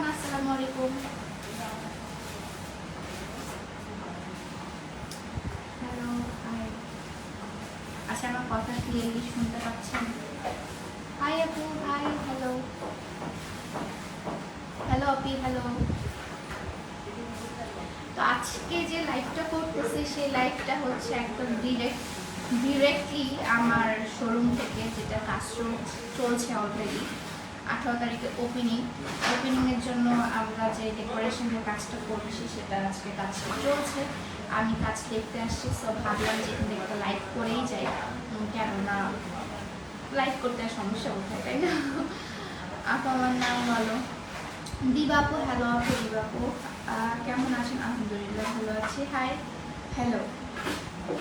ইরফান আসসালামু আলাইকুম হ্যালো আচ্ছা আমার কথা ক্লিয়ারলি শুনতে পাচ্ছেন? হাই আপু হাই হ্যালো হ্যালো আপি হ্যালো তো আজকে যে লাইভটা করতেছি, সেই লাইভটা হচ্ছে একদম ডিরেক্ট ডিরেক্টলি আমার শোরুম থেকে যেটা কাজ চলছে অলরেডি আঠারো তারিখে ওপেনিং ওপেনিংয়ের জন্য আমরা যে ডেকোরেশনের কাজটা করছি, সেটা আজকে কাজটা চলছে। আমি কাজ দেখতে আসছি সব ভাবলাম যে এখানে একটা লাইভ করেই যাই। কেননা লাইভ করতে আর সমস্যা কোথায়, তাই না? আপু, আমার নাম বলো দিবাপু হ্যালো আপু দিবাপু কেমন আছেন? আলহামদুলিল্লাহ ভালো আছি। Hi hello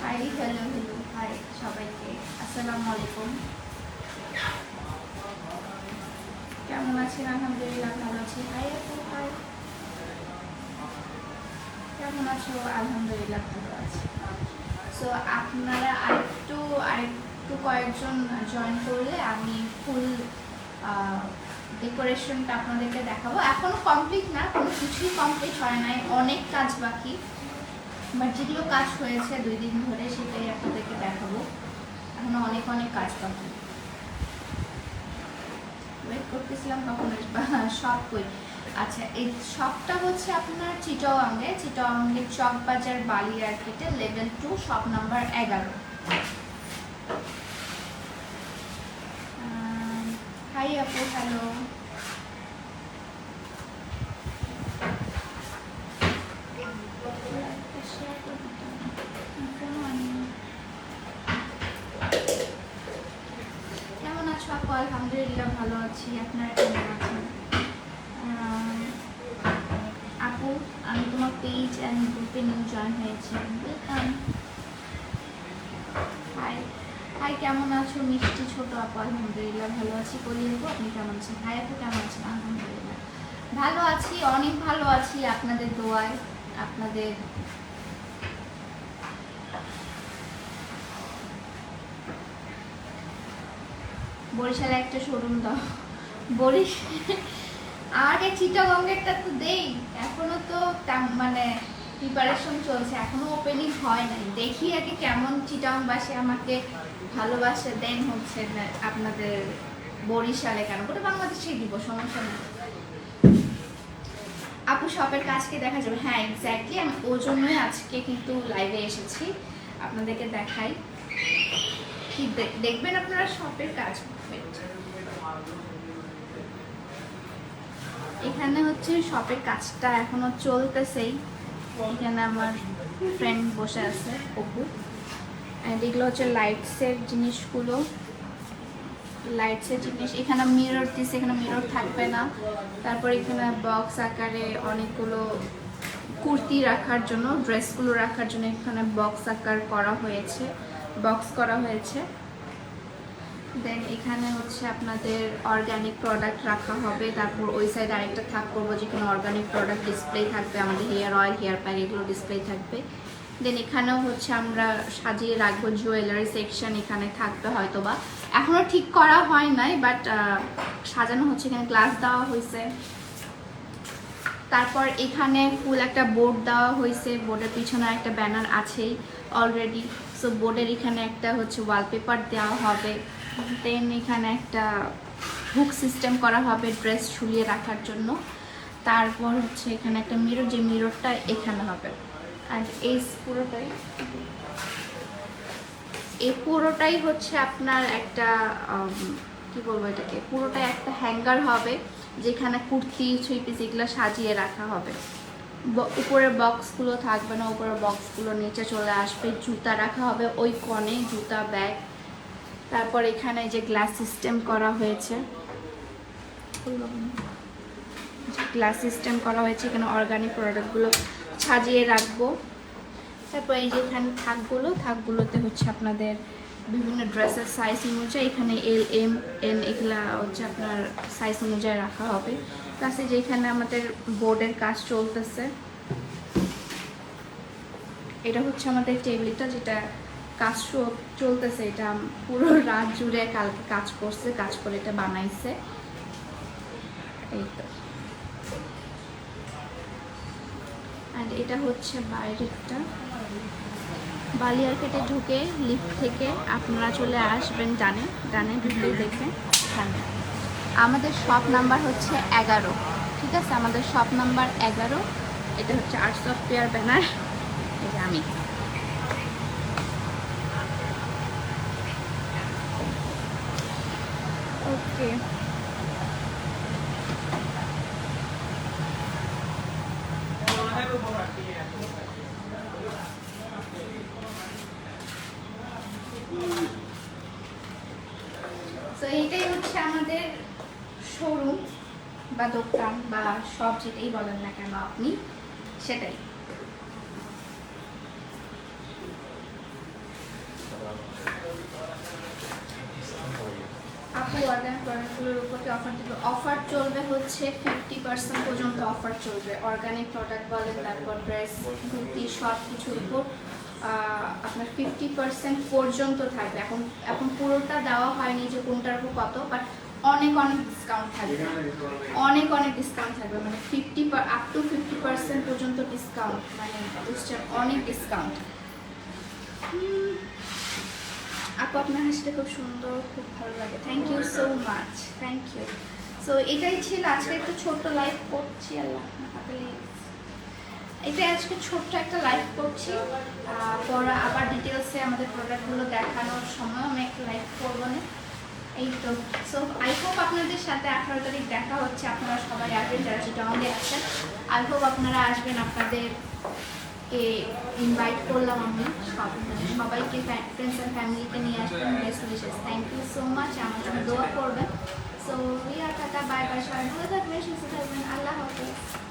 hi hello hello hi সবাইকে। আসসালামু আলাইকুম। কেমন আছেন? আলহামদুলিল্লাহ ভালো আছি। হাই আপু হাই কেমন আছো? আলহামদুলিল্লাহ ভালো আছি। সো আপনারা আরেকটু আরেকটু কয়েকজন জয়েন করলে আমি ফুল ডেকোরেশনটা আপনাদেরকে দেখাবো। এখনও কমপ্লিট না, কোনো কিছুই কমপ্লিট হয় নাই। অনেক কাজ বাকি। বাট যেগুলো কাজ হয়েছে দুই দিন ধরে, সেটাই আপনাদেরকে দেখাবো। এখনও অনেক অনেক কাজ বাকি। ওয়েট করতেছিলাম কখন আসবা শপ আচ্ছা এই শপটা হচ্ছে আপনার চিটাওয়াঙ্গে চিটাওয়াঙ্গে চক বাজার বালি মার্কেটে লেভেল টু শপ নাম্বার এগারো। হাই আপু হ্যালো কেমন আছো আপু আলহামদুলিল্লাহ ভালো আছি, আপনারা কেমন আছেন? আপু, আমি তোমার পেজ অ্যান্ড গ্রুপে নিউ জয়েন হয়েছি। ওয়েলকাম হাই হাই কেমন আছো? মিষ্টি ছোট আপু, আলহামদুলিল্লাহ ভালো আছি। বলি আপু, আপনি কেমন আছেন? হাই আপু, কেমন আছেন? আলহামদুলিল্লাহ। ভালো আছি, অনেক ভালো আছি আপনাদের দোয়ায়, আপনাদের বরিশালে একটা শোরুম দাও। বরিশ আগে চিটাগঙ্গেরটা তো দেই, এখনও তো মানে প্রিপারেশন চলছে, এখনও ওপেনিং হয় নাই। দেখি আগে কেমন চিটাংবাসী আমাকে ভালোবাসে দেন হচ্ছে আপনাদের বরিশালে কেন? ওটা বাংলাদেশেই দিব, সমস্যা নেই। আপু শপের কাজকে দেখা যাবে? হ্যাঁ এক্স্যাক্টলি আমি ওই জন্যই আজকে কিন্তু লাইভে এসেছি। আপনাদেরকে দেখাই। দেখবেন আপনারা শপের কাজ. এখানে হচ্ছে শপের কাজটা এখনও চলতেছেই। এখানে আমার ফ্রেন্ড বসে আছে, অপু। অ্যান্ড এগুলো হচ্ছে লাইটসের জিনিসগুলো। লাইটসের জিনিস, এখানে মিরর দিচ্ছে এখানে মিরর থাকবে না। তারপর এখানে বক্স আকারে অনেকগুলো কুর্তি রাখার জন্য ড্রেসগুলো রাখার জন্য এখানে বক্স আকার করা হয়েছে। বক্স করা হয়েছে। দেন এখানে হচ্ছে আপনাদের অর্গানিক প্রোডাক্ট রাখা হবে। তারপর ওই সাইড আরেকটা থাক করব যেখানে অর্গানিক প্রোডাক্ট ডিসপ্লে থাকবে, আমাদের হেয়ার অয়েল হেয়ার প্যাক এগুলো ডিসপ্লে থাকবে। দেন এখানেও হচ্ছে আমরা সাজিয়ে রাখব জুয়েলারি সেকশন এখানে থাকবে হয়তো বা এখনও ঠিক করা হয় নাই বাট সাজানো হচ্ছে, এখানে গ্লাস দেওয়া হয়েছে। তারপর এখানে ফুল একটা বোর্ড দেওয়া হয়েছে। বোর্ডের পিছনে একটা ব্যানার আছেই অলরেডি সো বোর্ডের এখানে একটা হচ্ছে ওয়ালপেপার দেওয়া হবে। দেন এখানে একটা হুক সিস্টেম করা হবে ড্রেস ঝুলিয়ে রাখার জন্য। তারপর হচ্ছে এখানে একটা মিরর যে মিররটা এখানে হবে। আর এই পুরোটাই এই পুরোটাই হচ্ছে আপনার একটা কি বলব এটাকে? পুরোটাই একটা হ্যাঙ্গার হবে। যেখানে কুর্তি থ্রি পিস এগুলো সাজিয়ে রাখা হবে। উপরের বক্সগুলো থাকবে না উপরের বক্সগুলো নিচে চলে আসবে, জুতা রাখা হবে ওই কনে জুতা, ব্যাগ। তারপর এখানে যে গ্লাস সিস্টেম করা হয়েছে। গ্লাস সিস্টেম করা হয়েছে, এখানে অর্গানিক প্রোডাক্টগুলো সাজিয়ে রাখব। তারপর এই যে এখানে থাকগুলো, থাকগুলোতে হচ্ছে আপনাদের বিভিন্ন ড্রেসের সাইজ অনুযায়ী এখানে এল এম এন এগুলা হচ্ছে আপনার সাইজ অনুযায়ী রাখা হবে। প্লাসে যেখানে আমাদের বোর্ডের কাজ চলতেছে। এটা হচ্ছে আমাদের টেবিলটা যেটা কাজ চলতেছে। এটা পুরো রাত জুড়ে কালকে কাজ করছে, কাজ করে এটা বানাইছে। এই তো। অ্যান্ড এটা হচ্ছে বাইরেরটা। বালিয়ারকেটে ঢুকে লিফট থেকে আপনারা চলে আসবেন ডানে ডানে ঢুকে দেখে আমাদের শপ নাম্বার হচ্ছে এগারো। ঠিক আছে? আমাদের শপ নাম্বার এগারো। এটা হচ্ছে আর্টস অফ পেয়ার ব্যানার যে আমি। ওকে তো এইটাই হচ্ছে আমাদের শোরুম বা দোকান বা সব যেটাই বলেন না কেন আপনি, সেটাই। আপু অর্গান প্রোডাক্টগুলোর উপর অফার দেবে অফার চলবে হচ্ছে ফিফটি পার্সেন্ট পর্যন্ত অফার চলবে। অর্গানিক প্রোডাক্ট বলেন, তারপর ড্রেস কুর্তি সব কিছুর উপর। আপনার ফিফটি পার্সেন্ট পর্যন্ত থাকবে। এখন এখন পুরোটা দেওয়া হয়নি যে কোনটার উপর কত বাট অনেক অনেক ডিসকাউন্ট থাকবে। অনেক অনেক ডিসকাউন্ট থাকবে। মানে fifty up to fifty percent পর্যন্ত ডিসকাউন্ট মানে বুঝছেন অনেক ডিসকাউন্ট আপু আপনার হাসিটা খুব সুন্দর খুব ভালো লাগে। Thank you so much thank you so এটাই ছিল আজকে একটা ছোট্ট লাইভ করছি। আল্লাহ এটাই আজকে ছোট্ট একটা লাইভ করছি। আহ, পরে আবার ডিটেলসে আমাদের প্রোডাক্টগুলো দেখানোর সময় আমি একটা লাইভ করব না। এই তো। সো আই হোপ আপনাদের সাথে আঠারো তারিখ দেখা হচ্ছে। আপনারা সবাই আসবেন যারা চিটাঙ্গে আছেন। আই হোপ আপনারা আসবেন আপনাদের কে ইনভাইট করলাম আমি। সব সবাইকে ফ্রেন্ডস অ্যান্ড ফ্যামিলিকে নিয়ে আসবেন best wishes thank you so much আমার জন্য দোয়া করবেন। So Riya tata bye bye সবাই। ভালো থাকবেন সুস্থ থাকবেন। আল্লাহ হাফেজ।